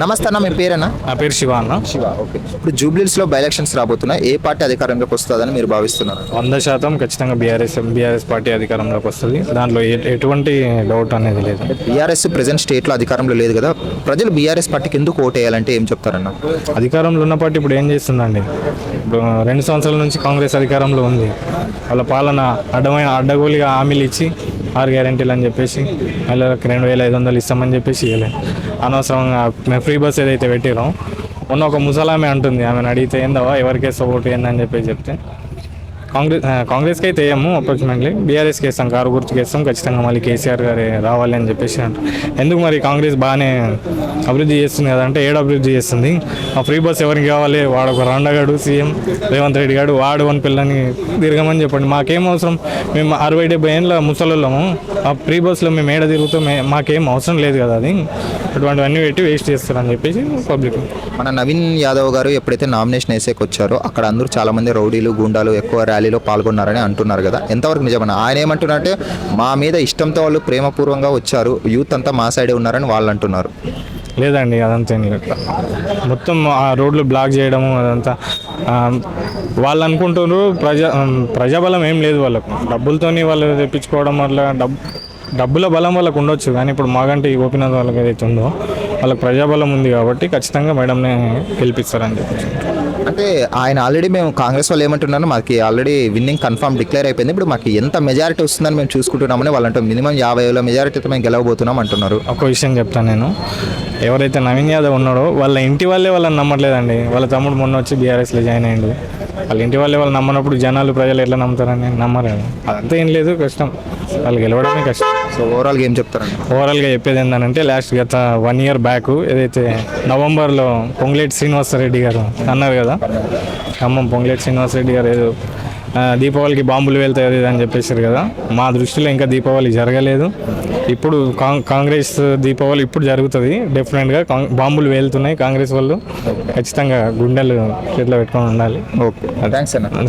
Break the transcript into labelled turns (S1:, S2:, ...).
S1: నమస్తే అన్న మీ పేరేనా?
S2: నా పేరు శివ అన్న.
S1: శివ ఓకే. ఇప్పుడు జూబ్లీస్లో బై ఎలక్షన్స్ రాబోతున్నాయి. ఏ పార్టీ అధికారంలోకి వస్తుందని మీరు భావిస్తున్నారు?
S2: వంద శాతం ఖచ్చితంగా బీఆర్ఎస్ బీఆర్ఎస్ పార్టీ అధికారంలోకి వస్తుంది. దాంట్లో ఎ- ఎటువంటి డౌట్ అనేది లేదు.
S1: బీఆర్ఎస్ ప్రెసెంట్ స్టేట్లో అధికారంలో లేదు కదా. ప్రజలు బీఆర్ఎస్ పార్టీకి ఎందుకు ఓటు వేయాలంటే ఏం చెప్తారన్న?
S2: అధికారంలో ఉన్న పార్టీ ఇప్పుడు ఏం చేస్తుందండి? ఇప్పుడు రెండు సంవత్సరాల నుంచి కాంగ్రెస్ అధికారంలో ఉంది. వాళ్ళ పాలన అడ్డమైన అడ్డగోలిగా హామీలు ఇచ్చి ఆరు గ్యారెంటీలు అని చెప్పేసి మహిళలకు రెండు వేల ఐదు వందలు ఇస్తామని చెప్పేసి ఇవ్వలేదు అనవసరంగా మేము ఫ్రీ బస్ ఏదైతే పెట్టినాం మొన్న ఒక ముసలామె అంటుంది ఆమెను అడిగితే ఏందవా ఎవరికే సపోర్ట్ ఏందని చెప్పి చెప్తే కాంగ్రెస్ కాంగ్రెస్కి అయితే వేయము అప్రాక్సిమేట్లీ బీఆర్ఎస్కి వేస్తాం కారు గుర్తుకు వేస్తాం ఖచ్చితంగా మళ్ళీ కేసీఆర్ గారే రావాలి అని చెప్పేసి అంటారు ఎందుకు మరి కాంగ్రెస్ బాగానే అభివృద్ధి చేస్తుంది కదా అంటే ఏడు అభివృద్ధి చేస్తుంది. ఆ ఫ్రీ బస్ ఎవరికి కావాలి? వాడు ఒక రండగాడు సీఎం రేవంత్ రెడ్డి గారు వాడు వన్ పిల్లని తిరగమని చెప్పండి. మాకేం అవసరం? మేము అరవై డెబ్బై ఏళ్ళ ముసలోళ్ళము. ఆ ఫ్రీ బస్లో మేము ఏడ తిరుగుతాం? మాకేం అవసరం లేదు కదా అది. అటువంటివన్నీ పెట్టి వేస్ట్ చేస్తారని చెప్పేసి పబ్లిక్.
S1: మన నవీన్ యాదవ్ గారు ఎప్పుడైతే నామినేషన్ వేసేకి వచ్చారో అక్కడ అందరూ చాలా మంది రౌడీలు గుండాలు ఎక్కువ ర్యాలీలో పాల్గొన్నారని అంటున్నారు కదా. ఎంతవరకు నిజమన్న? ఆయన ఏమంటున్నారంటే మా మీద ఇష్టంతో వాళ్ళు ప్రేమపూర్వంగా వచ్చారు. యూత్ అంతా మా సైడే ఉన్నారని వాళ్ళు అంటున్నారు.
S2: లేదండి అదంతా ఏం లేదు. మొత్తం ఆ రోడ్లు బ్లాక్ చేయడము అదంతా వాళ్ళు అనుకుంటున్నారు ప్రజా ప్రజాబలం ఏం లేదు వాళ్ళకు. డబ్బులతోని వాళ్ళు తెప్పించుకోవడం వల్ల డబ్బు డబ్బుల బలం వాళ్ళకు ఉండొచ్చు. కానీ ఇప్పుడు మాగంటి గోపినాథ్ వాళ్ళకి ఏదైతే ఉందో వాళ్ళకి ప్రజాబలం ఉంది కాబట్టి ఖచ్చితంగా మేడంనే గెలిపిస్తారని చెప్పి
S1: అంటే ఆయన ఆల్రెడీ మేము కాంగ్రెస్ వాళ్ళు ఏమంటున్నారు మాకు ఆల్రెడీ విన్నింగ్ కన్ఫర్మ్ డిక్లేర్ అయిపోయింది. ఇప్పుడు మాకు ఎంత మెజారిటీ వస్తుందని మేము చూసుకుంటున్నామని వాళ్ళు మినిమం యాభై వేల మెజారిటీతో మేము గెలవబోతున్నాం అంటున్నారు.
S2: ఒక విషయం చెప్తాను నేను. ఎవరైతే నవీన్ యాదవ్ ఉన్నాడో వాళ్ళ ఇంటి వాళ్ళే వాళ్ళని నమ్మట్లేదండి. వాళ్ళ తమ్ముడు మొన్న వచ్చి బీఆర్ఎస్లో జాయిన్ అయ్యిండు వాళ్ళ ఇంటి వాళ్ళే వాళ్ళు నమ్మనప్పుడు జనాలు ప్రజలు ఎట్లా నమ్ముతారని నమ్మరు. అదంతా ఏం లేదు కష్టం. వాళ్ళు గెలవడమే కష్టం.
S1: సో ఓవరాల్గా ఏం చెప్తారండి.
S2: ఓవరాల్గా చెప్పేది ఏంటంటే లాస్ట్ గత వన్ ఇయర్ బ్యాక్ ఏదైతే నవంబర్లో పొంగులేటి శ్రీనివాసరెడ్డి గారు అన్నారు కదా ఖమ్మం పొంగులేటి శ్రీనివాసరెడ్డి గారు ఏదో దీపావళికి బాంబులు వెళ్తాయి అని చెప్పేశారు కదా. మా దృష్టిలో ఇంకా దీపావళి జరగలేదు. ఇప్పుడు కాంగ్- కాంగ్రెస్ దీపావళి ఇప్పుడు జరుగుతుంది. డెఫినెట్గా బాంబులు వెళ్తున్నాయి కాంగ్రెస్ వాళ్ళు. ఖచ్చితంగా గుండెలు చేతిలో పెట్టుకొని ఉండాలి.
S1: ఓకే. థ్యాంక్స్ అన్న.